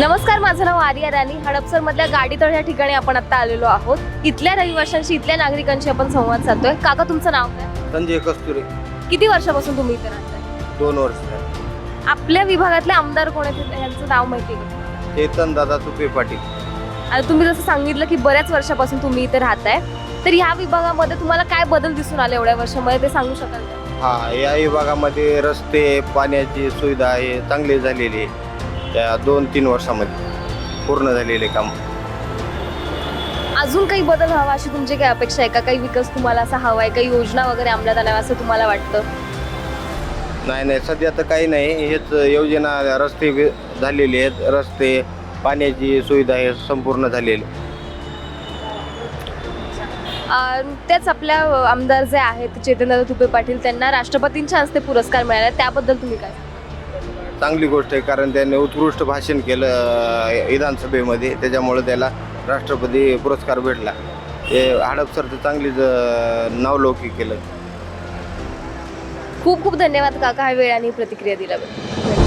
नमस्कार माझं नाव आर्या राणी. हडपसर मधल्या गाडीतळ या ठिकाणी आपण आता आलेलो आहोत. इथल्या रहिवाशांशी इथल्या नागरिकांशी आपण संवाद साधतोय. काका तुमचं नाव काय? संजय कस्तुरे. किती वर्षापासून तुम्ही इथे राहताय? दोन वर्ष. आपल्या विभागातले आमदार कोण आहेत? यांचं नाव माहिती आहे? चेतन दादा तुपे पाटील. तुम्ही जसं सांगितलं की बऱ्याच वर्षापासून तुम्ही इथे राहताय. तर ह्या विभागामध्ये तुम्हाला काय बदल दिसून आले एवढ्या वर्षामध्ये? ते सांगू शकाल का? हा या विभागामध्ये रस्ते पाण्याची सुविधा हे चांगली झालेली आहे. त्या दोन तीन वर्षामध्ये पूर्ण झालेले काम. अजून काही बदल हवा अशी तुमची काही अपेक्षा आहे का? काही विकास तुम्हाला असा हवा आहे? काही योजना वगैरे अंमलात आणाव्या असं तुम्हाला वाटतं? नाही नाही. सध्या तर काही नाही. हेच योजना रस्ते वि- झालेले आहेत. रस्ते पाण्याची सुविधा हे संपूर्ण झालेली. अं, तेच आपल्या अं, आमदार जे आहेत चेतनदादा तुपे पाटील त्यांना राष्ट्रपतींच्या हस्ते पुरस्कार मिळाला. त्याबद्दल तुम्ही काय? चांगली गोष्ट आहे कारण त्याने उत्कृष्ट भाषण केलं विधानसभेमध्ये. त्याच्यामुळे त्याला राष्ट्रपती पुरस्कार भेटला. ते हडपसरचं चांगलीच अं, नावलौकिक केलं. खूप खूप धन्यवाद काका हा वेळ आणि प्रतिक्रिया दिल्याबद्दल.